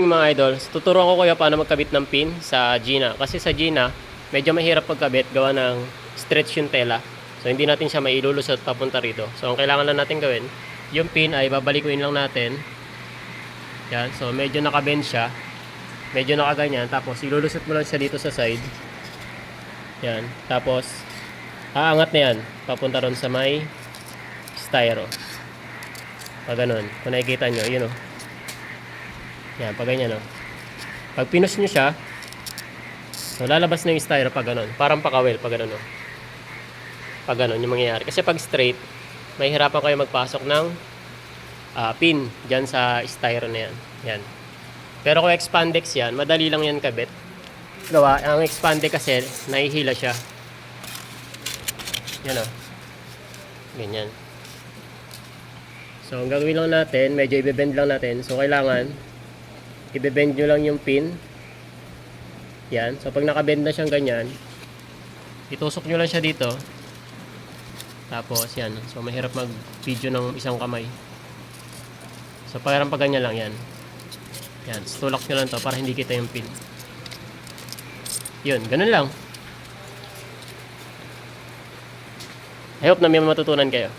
Mga idol, tuturuan ko kayo paano magkabit ng pin sa Gina. Kasi sa Gina, medyo mahirap pagkabit gawa ng stretch yung tela. So hindi natin siya mailulusot papunta rito. So ang kailangan lang natin gawin, yung pin ay babalikuin lang natin. Yan, so medyo nakabend siya. Medyo nakaganyan. Tapos ilulusot mo lang siya dito sa side. Yan, tapos aangat na yan. Papunta ron sa may styro. Pag ganun. Kung nakikita nyo, yun o. Yan, pag ganyan o. Pag pinos nyo siya, so lalabas na yung styro pag ganun. Parang pakawel pag ganun o. Pag ganun yung mangyayari. Kasi pag straight, may hirapan kayo magpasok ng ah, pin dyan sa styro na yan. Yan. Pero kung expandex yan, madali lang yan kabit. Gawa, ang expandex kasi, nahihila siya. Yan o. Ganyan. So, ang gagawin lang natin, medyo i-bend lang natin. So, kailangan, i-bend nyo lang yung pin. Yan. So, pag nakabend na siyang ganyan, itusok nyo lang siya dito. Tapos, yan. So, mahirap mag-video ng isang kamay. So, parang pag ganyan lang yan. Yan. Tulak nyo lang to para hindi kita yung pin. Yun. Ganun lang. I hope na may matutunan kayo.